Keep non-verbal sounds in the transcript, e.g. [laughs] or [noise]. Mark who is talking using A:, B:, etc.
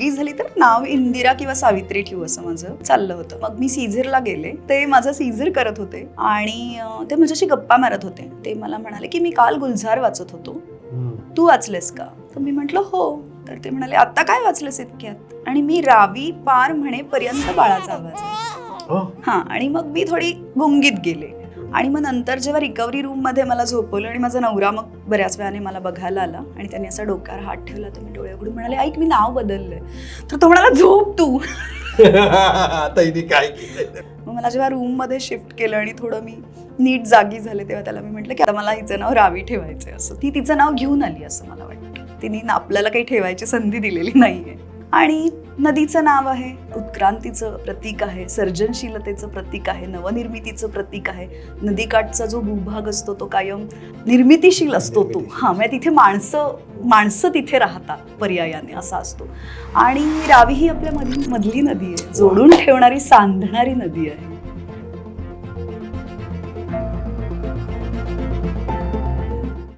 A: मुलगी झाली तर नाव इंदिरा किंवा सावित्री ठेवू असं माझं चाललं होतं. मग मी सीझरला गेले. ते माझं सीझर करत होते आणि ते माझ्याशी गप्पा मारत होते. ते मला म्हणाले की मी काल गुलजार वाचत होतो. तू वाचलेस का? तर मी म्हंटल हो. तर ते म्हणाले आता काय वाचलेस इतक्यात? आणि मी रावी पार म्हणेपर्यंत बाळाचा आवाज आहे. हा. आणि मग मी थोडी गुंगीत गेले. आणि मग नंतर जेव्हा रिकव्हरी रूममध्ये मला झोपवलं आणि माझा नवरा मग बऱ्याच वेळाने मला बघायला आला आणि त्यांनी असा डोक्यावर हात ठेवला तर मी डोळे उघडून म्हणाले ऐक मी नाव बदललंय. तर तो म्हणाला झोप तू. [laughs]
B: काय केलं
A: मग मला जेव्हा रूममध्ये शिफ्ट केलं आणि थोडं मी नीट जागी झाले तेव्हा त्याला मी म्हटलं की आता मला हिचं नाव रावी ठेवायचंय असं. ती तिचं नाव घेऊन आली असं मला वाटतं. तिने आपल्याला काही ठेवायची संधी दिलेली नाहीये. आणि नदीचं नाव आहे उत्क्रांतीचं प्रतीक आहे सर्जनशीलतेचं प्रतीक आहे नवनिर्मितीचं प्रतीक आहे. नदीकाठचा जो भूभाग असतो तो कायम निर्मितीशील असतो तो. हा म्हणजे तिथे माणसं माणसं तिथे राहतात पर्यायाने असा असतो. आणि रावी ही आपल्या मधली मधली नदी आहे. जोडून ठेवणारी सांधणारी नदी आहे.